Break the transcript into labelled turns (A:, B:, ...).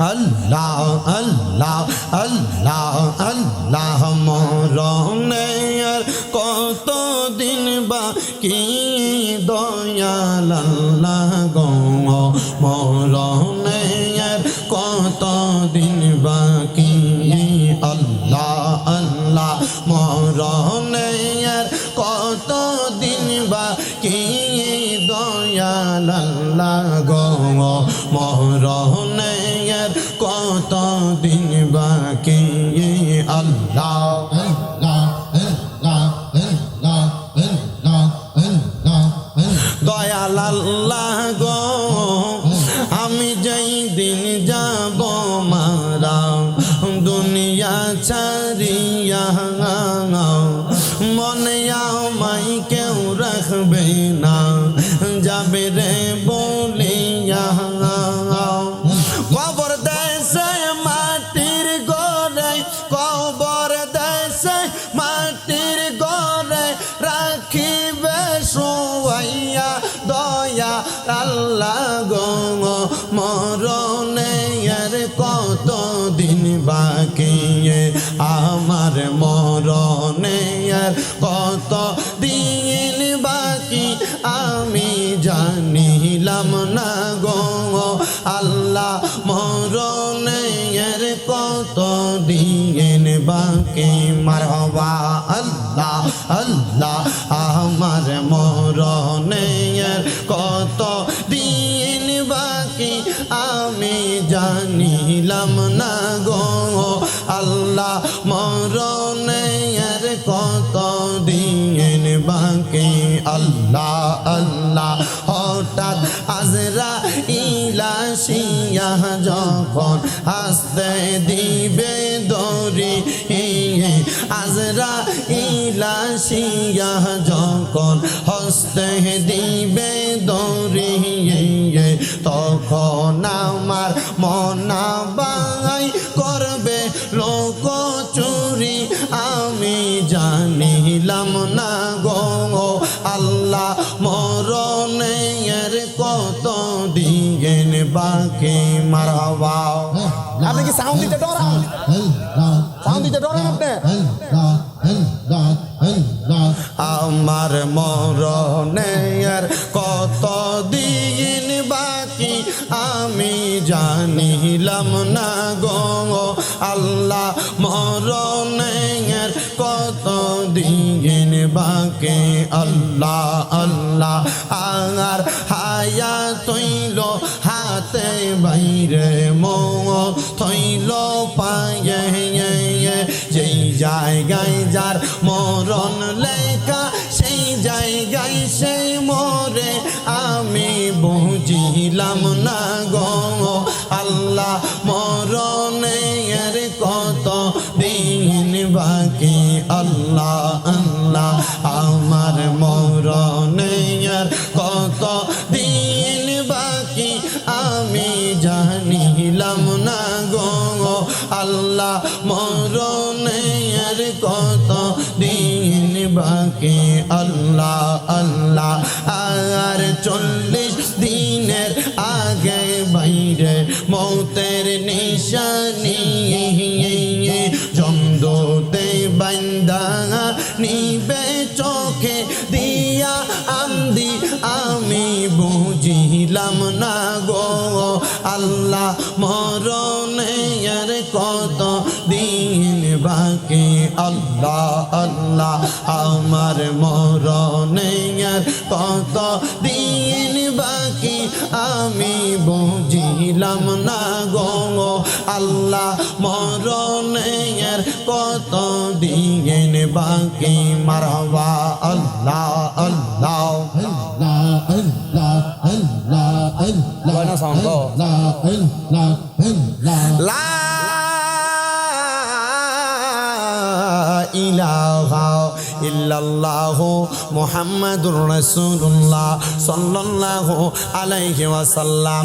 A: আল্লাহ আল্লাহ আল্লাহ আল্লাহ মরণের কত দিন বাকি? দয়াল আল্লাহ গো মরণের কত দিন বাকি? আল্লাহ আল্লাহ মরণের কত দিন বাকি? দয়াল আল্লাহ গো মরণের কত দিন বাকি আল্লাহ দয়াল আল্লাহ গো, আমি যেই দিন যাব মারা, দুনিয়া ছাড়িয়া মনে আমাই কেউ রাখবে না। যাবে রে বলিয়া দয়া আল্লাহ গো, মরণে আর কত দিন বাকি আমার মরণে আর কত দিন বাকি? আমি জানিলাম না গো, আল্লাহ মরণে আর কত দিন বাকি? মারবা আল্লাহ আল্লাহ, আমার মরণে কত দিন বাকি আমি জানিলাম না গো। আল্লাহ মরণে আর কত দিন বাকি? আল্লাহ আল্লাহ, হঠাৎ আজরা ইলাশিয়া যখন আসতে দিবে আজরা ইলাশিয়া যখন হস্তে দিবে দরি তখন আমার মনা করবে লোক চুরি। আমি জানিলাম না গো আল্লাহ, মরণের কত দিন বাকি মারবা
B: আপনি কি সাউন্ড দিতে ডরান? সাউন্ড দিতে ডরান আপনি?
A: আমার মরণের কত দিন বাকি আমি জানিলাম না গো। আল্লাহ মরণের কত দিন বাকি। আল্লাহ আল্লাহ আর হায়া তৈল হাতে বাইরে মো জায়গায় যার মরণ লেখা সেই জায়গায় সেই মরে আমি বুঝিলাম না গো আল্লাহ মরণের কত দিন বাকি আল্লাহ আল্লাহ আমার মরণের আল্লাহ মরণের কত দিন বাকি? আল্লাহ আল্লাহ, আর চল্লিশ দিনের আগে বাইরে মৌতের নিশানি জমদোতে বান্দা নিবে চোখে বুঝিলাম না গো, আল্লাহ মরণের কত দিন বাকি? আল্লাহ আল্লাহ আমার মরণের কত দিন বাকি? আমি বুঝিলাম না গো, আল্লাহ মরণের কত দিন বাকি? মারবা আল্লাহ
C: আল্লাহ আল্লাহ আল্লাহ
A: লা ইলাহা ইল্লাল্লাহু মুহাম্মাদুর রাসূলুল্লাহ সাল্লাল্লাহু আলাইহি ওয়াসাল্লাম